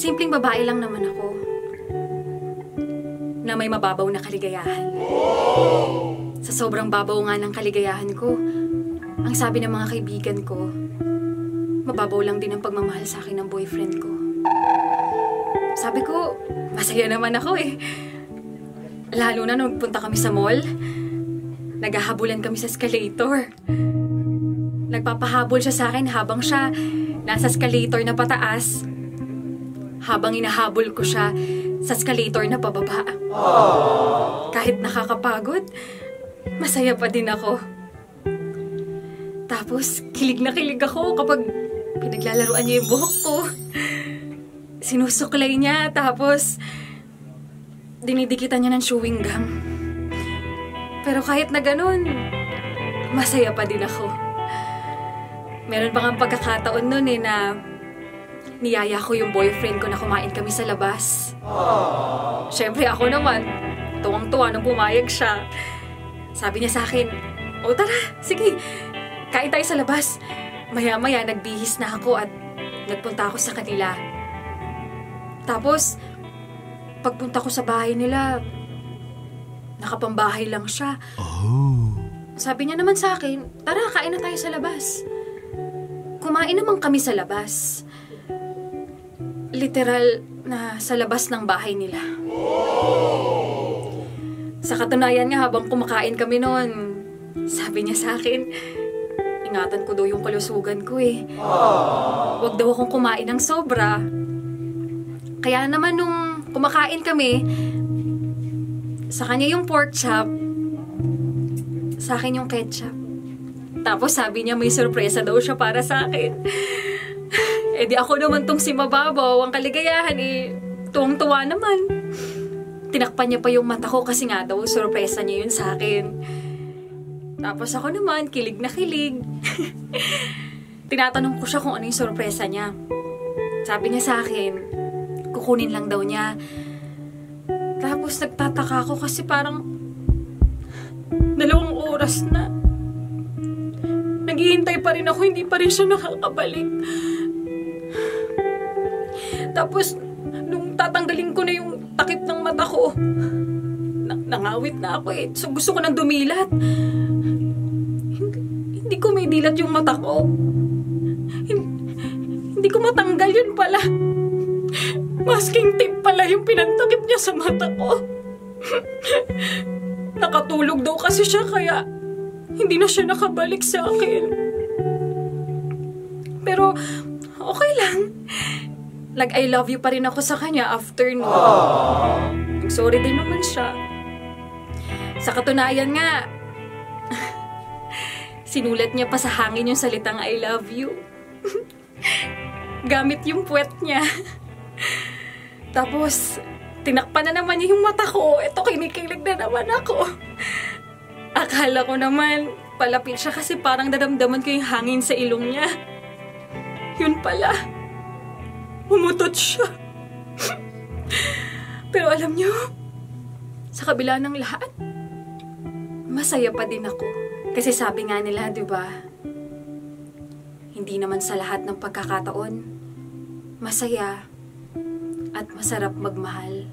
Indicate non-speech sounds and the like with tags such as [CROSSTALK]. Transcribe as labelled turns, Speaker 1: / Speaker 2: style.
Speaker 1: Simpleng babae lang naman ako. Na may mababaw na kaligayahan. Sa sobrang babaw nga ng kaligayahan ko, ang sabi ng mga kaibigan ko, mababaw lang din ang pagmamahal sa akin ng boyfriend ko. Sabi ko, masaya naman ako eh. Lalo na nung punta kami sa mall. Naghahabulan kami sa escalator. Nagpapahabol siya sa akin habang siya nasa escalator na pataas. Habang inahabol ko siya sa escalator na pababa. Kahit nakakapagod, masaya pa din ako. Tapos, kilig na kilig ako kapag pinaglalaruan niya yung buhok ko. Sinusuklay niya, tapos dinidikitan niya ng chewing gum. Pero kahit na ganun, masaya pa din ako. Meron pa nga pagkakataon nun eh na niyaya ko yung boyfriend ko na kumain kami sa labas. Siyempre ako naman, tuwang-tuwa nung pumayag siya. Sabi niya sa akin, O tara, sige, kain tayo sa labas. Maya-maya nagbihis na ako at nagpunta ako sa kanila. Tapos, pagpunta ko sa bahay nila, nakapambahay lang siya.
Speaker 2: Oh.
Speaker 1: Sabi niya naman sa akin, tara, kain na tayo sa labas. Kumain naman kami sa labas. Literal na sa labas ng bahay nila. Sa katunayan nga, habang kumakain kami noon, sabi niya sa akin, ingatan ko daw yung kalusugan ko eh. Huwag daw akong kumain ng sobra. Kaya naman nung kumakain kami, sa kanya yung pork chop, sa akin yung ketchup. Tapos sabi niya may sorpresa daw siya para sa akin. Eh di ako naman tong si Mababaw, ang kaligayahan eh, tuwang-tuwa naman. Tinakpan niya pa yung mata ko kasi nga daw sorpresa niya yun sa akin. Tapos ako naman, kilig na kilig. [LAUGHS] Tinatanong ko siya kung ano yung sorpresa niya. Sabi niya sa akin, kukunin lang daw niya. Tapos nagtataka ako kasi parang dalawang oras na. Naghihintay pa rin ako, hindi pa rin siya nakakabalik. Tapos, nung tatanggalin ko na yung takip ng mata ko, na- nangawit na ako eh. So gusto ko nang dumilat. Hindi, ko may dilat yung mata ko. Hindi, hindi ko matanggal yun pala. Masking tape pala yung pinantakip niya sa mata ko. [LAUGHS] Nakatulog daw kasi siya kaya hindi na siya nakabalik sa akin. Pero okay lang. Like I love you pa rin ako sa kanya after no. Sorry din naman siya. Sa katunayan nga, [LAUGHS] sinulat niya pa sa hangin yung salitang I love you. [LAUGHS] Gamit yung puwet niya. [LAUGHS] Tapos, tinakpan na naman niya yung mata ko. Ito, kinikilig na naman ako. Akala ko naman, palapit siya kasi parang dadamdaman ko yung hangin sa ilong niya. Yun pala. Umutot siya. Pero alam niyo, sa kabila ng lahat, masaya pa din ako. Kasi sabi nga nila, di ba, hindi naman sa lahat ng pagkakataon, masaya at masarap magmahal.